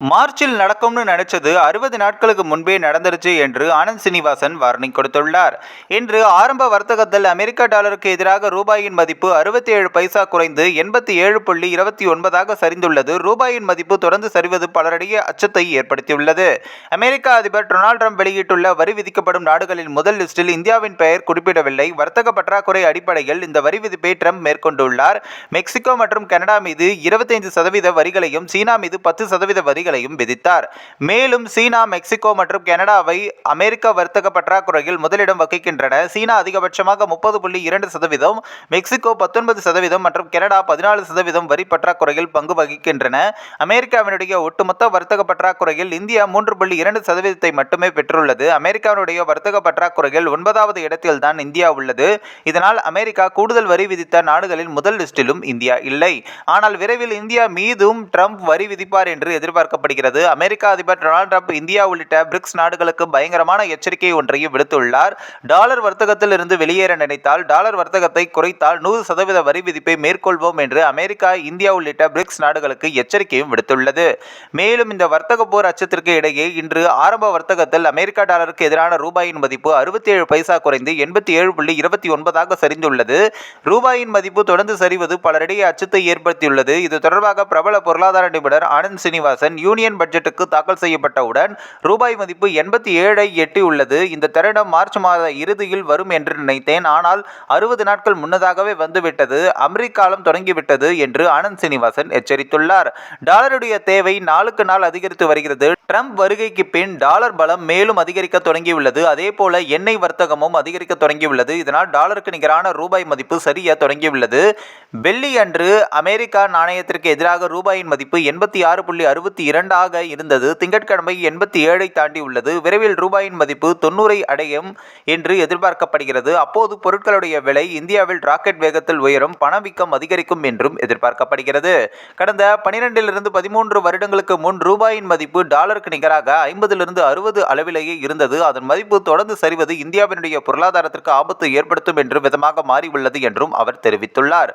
மார்ச்சில் நடக்கும்னு நினைச்சது அறுபது நாட்களுக்கு முன்பே நடந்துருச்சு என்று ஆனந்த் சீனிவாசன் வார்னிங் கொடுத்துள்ளார். இன்று ஆரம்ப வர்த்தகத்தில் அமெரிக்க டாலருக்கு எதிராக ரூபாயின் மதிப்பு அறுபத்தி ஏழு பைசா குறைந்து எண்பத்தி ஏழு புள்ளி இருபத்தி ஒன்பதாக சரிந்துள்ளது. ரூபாயின் மதிப்பு தொடர்ந்து சரிவது பலரிடையே அச்சத்தை ஏற்படுத்தியுள்ளது. அமெரிக்க அதிபர் டொனால்ட் ட்ரம்ப் வெளியிட்டுள்ள வரி விதிக்கப்படும் நாடுகளின் முதல் லிஸ்டில் இந்தியாவின் பெயர் குறிப்பிடவில்லை. வர்த்தக பற்றாக்குறை அடிப்படையில் இந்த வரி விதிப்பை ட்ரம்ப் மேற்கொண்டுள்ளார். மெக்சிகோ மற்றும் கனடா மீது இருபத்தைந்து சதவீத வரிகளையும் சீனா மீது பத்து சதவீத வரிகளையும் விதித்தார். மேலும் சீனா மெக்சிகோ மற்றும் கனடாவை அமெரிக்க வர்த்தக பற்றாக்குறையில் முதலிடம் வகிக்கின்றன. சீனா அதிகபட்சமாக முப்பது புள்ளி இரண்டு சதவீதம் மெக்சிகோ பத்தொன்பது சதவீதம் மற்றும் கனடா பதினாலு சதவீதம் வரி பற்றாக்குறையில் பங்கு வகிக்கின்றன. அமெரிக்காவினுடைய ஒட்டுமொத்த வர்த்தக பற்றாக்குறையில் இந்தியா மூன்று புள்ளி இரண்டு சதவீதத்தை மட்டுமே பெற்றுள்ளது. அமெரிக்காவினுடைய வர்த்தக பற்றாக்குறையில் ஒன்பதாவது இடத்தில் தான் இந்தியா உள்ளது. இதனால் அமெரிக்கா கூடுதல் வரி விதித்த நாடுகளின் முதல் லிஸ்டிலும் இந்தியா இல்லை. ஆனால் விரைவில் இந்தியா மீதும் ட்ரம்ப் வரி விதிப்பார் என்று எதிர்பார்க்க எதிர்பார்க்கப்படுகிறது அமெரிக்க அதிபர் டொனால்டு ட்ரம்ப் இந்தியா உள்ளிட்ட பிரிக்ஸ் நாடுகளுக்கு பயங்கரமான எச்சரிக்கை ஒன்றையும் விடுத்துள்ளார். டாலர் வர்த்தகத்தில் இருந்து வெளியேற நினைத்தால் டாலர் வர்த்தகத்தை குறைத்தால் நூறு சதவீத வரி விதிப்பை மேற்கொள்வோம் என்று அமெரிக்கா இந்தியா உள்ளிட்ட பிரிக்ஸ் நாடுகளுக்கு எச்சரிக்கையும் விடுத்துள்ளது. மேலும் இந்த வர்த்தக போர் அச்சத்திற்கு இடையே இன்று ஆரம்ப வர்த்தகத்தில் அமெரிக்கா டாலருக்கு எதிரான ரூபாயின் மதிப்பு அறுபத்தி ஏழு பைசா குறைந்து எண்பத்தி ஏழு புள்ளி இருபத்தி ஒன்பதாக சரிந்துள்ளது. ரூபாயின் மதிப்பு தொடர்ந்து சரிவது பலரிடையே அச்சத்தை ஏற்படுத்தியுள்ளது. இது தொடர்பாக பிரபல பொருளாதார நிபுணர் ஆனந்த் சீனிவாசன் யூனியன் பட்ஜெட்டுக்கு தாக்கல் செய்யப்பட்டவுடன் ரூபாய் மதிப்பு எண்பத்தி ஏழை எட்டியுள்ளது. இந்த தருணம் மார்ச் மாத இறுதியில் வரும் என்று நினைத்தேன். ஆனால் அறுபது நாட்கள் முன்னதாகவே வந்துவிட்டது. அமெரிக்காலம் தொடங்கிவிட்டது என்று ஆனந்த் சீனிவாசன் எச்சரித்துள்ளார். டாலருடைய தேவை நாளுக்கு நாள் அதிகரித்து வருகிறது. ட்ரம்ப் வருகைக்கு பின் டாலர் பலம் மேலும் அதிகரிக்க தொடங்கியுள்ளது. அதே போல எண்ணெய் வர்த்தகமும் அதிகரிக்க தொடங்கியுள்ளது. இதனால் டாலருக்கு நிகரான ரூபாய் மதிப்பு சரிய தொடங்கியுள்ளது. வெள்ளி அன்று அமெரிக்கா நாணயத்திற்கு எதிராக ரூபாயின் மதிப்பு எண்பத்தி ஆறு புள்ளி அறுபத்தி இரண்டாக இருந்தது. திங்கட்கிழமை எண்பத்தி ஏழை தாண்டி உள்ளது. விரைவில் ரூபாயின் மதிப்பு தொண்ணூறை அடையும் என்று எதிர்பார்க்கப்படுகிறது. அப்போது பொருட்களுடைய விலை இந்தியாவில் ராக்கெட் வேகத்தில் உயரும் பணவீக்கம் அதிகரிக்கும் என்றும் எதிர்பார்க்கப்படுகிறது. கடந்த பனிரெண்டிலிருந்து பதிமூன்று வருடங்களுக்கு முன் ரூபாயின் மதிப்பு டாலருக்கு நிகராக ஐம்பதிலிருந்து அறுபது அளவிலேயே இருந்தது. அதன் மதிப்பு தொடர்ந்து சரிவது இந்தியாவினுடைய பொருளாதாரத்திற்கு ஆபத்து ஏற்படுத்தும் என்று விதமாக மாறியுள்ளது என்றும் அவர் தெரிவித்துள்ளார்.